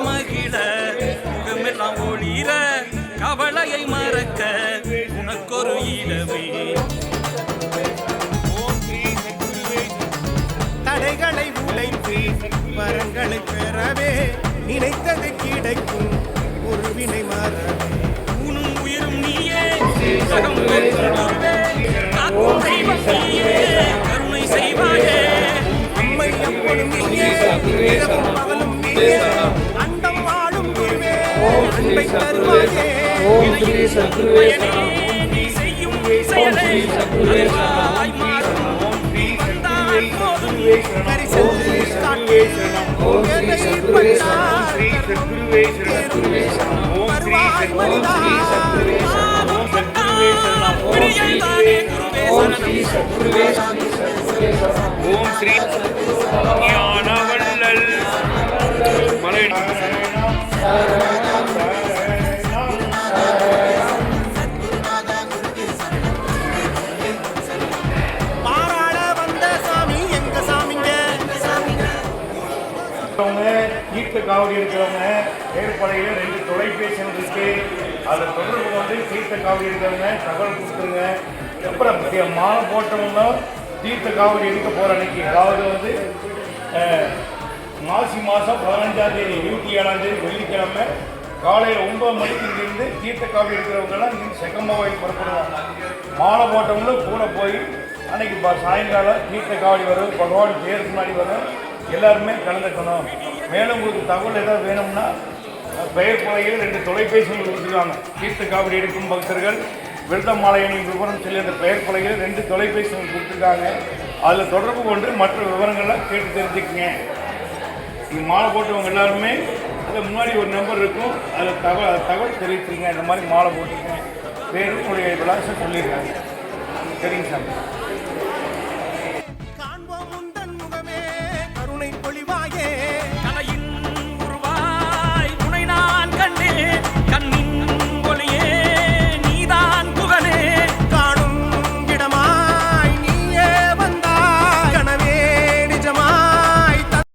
மகிழ முகமெல்லாம் ஒளிர கவலையை மறக்க உனக்கொரு இளமே தடைகளை உடைத்து வரங்களை பெறவே நினைத்தது கிடைக்கும் உருவினை மறவே. ஊனும் உயிரும் நீயே கருணை செய்வாயே. அம்மை பகலும் நீயே அண்டம் வாழும் குருவே அன்பை தருவாயே பயனே, நீ செய்யும் செயலே அறிவாய் மாறும் வந்தால் போதும் பரிசென்று காட்டு எதை பட்டார் வருவாய் மனிதா பிடியல்தானே குருவே சரணம் ஓம் ஸ்ரீ ஞானவள்ளல் மலை வந்த சாமி எங்க சாமிங்க? காவடி இருக்கிறவங்க ஏற்பாடையில் ரெண்டு தொலைபேசி இருக்கு. அதை தொடர்பு வந்து தீர்த்த காவடி இருக்கிறவங்க தகவல் கொடுத்துருங்க. அப்புறம் இங்க மாலை போட்டவங்க தீர்த்த காவடி எடுக்க போகிற அன்னைக்கு அதாவது வந்து மாசி மாதம் பதினஞ்சாம் தேதி இருபத்தி ஏழாம் தேதி வெள்ளிக்கிழமை காலையில் ஒன்பது மணிக்கு இங்கிருந்து தீர்த்த காவி எடுக்கிறவங்கலாம் இங்கே புறப்படுவாங்க. மாலை போட்டவங்களும் கூட போய் அன்னைக்கு ப- சாயங்காலம் தீர்த்த காவடி வரும் பகவான் பேர் முன்னாடி வரும். எல்லாருமே கலந்துக்கணும். மேலும் உங்களுக்கு தகவல் ஏதாவது வேணும்னா பெயர் பலகையில் ரெண்டு தொலைபேசிகள் கொடுத்துருக்காங்க. தீர்த்த காவடி எடுக்கும் பக்தர்கள் விருதமாலையனின் விவரம் சொல்லி அந்த பெயர் பலகையில் ரெண்டு தொலைபேசிகள் கொடுத்துருக்காங்க. அதில் தொடர்பு கொண்டு மற்ற விவரங்களை கேட்டு தெரிஞ்சுக்கங்க. நீங்கள் மாலை போட்டவங்க எல்லாருமே அதில் முன்னாடி ஒரு நம்பர் இருக்கும். அதில் தகவல் தகவல் தெரிவிச்சிருங்க. இந்த மாதிரி மாலை போட்டிருக்கேன். பேர் உங்களுடைய விலாசம் சொல்லியிருக்காங்க. சரிங்க சார்.